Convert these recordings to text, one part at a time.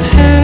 그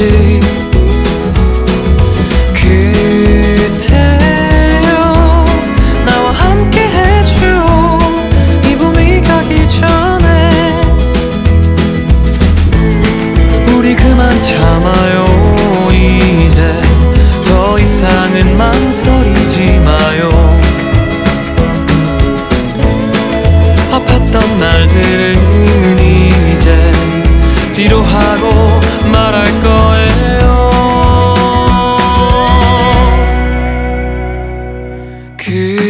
알았지. 그대여 나와 함께 해줘 이 봄이 가기 전에. 우리 그만 참아요 이제. 더 이상은 망설 그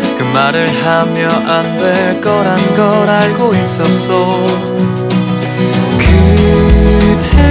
그 말을 하며 안 될 거란 걸 알고 있었어 그대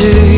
to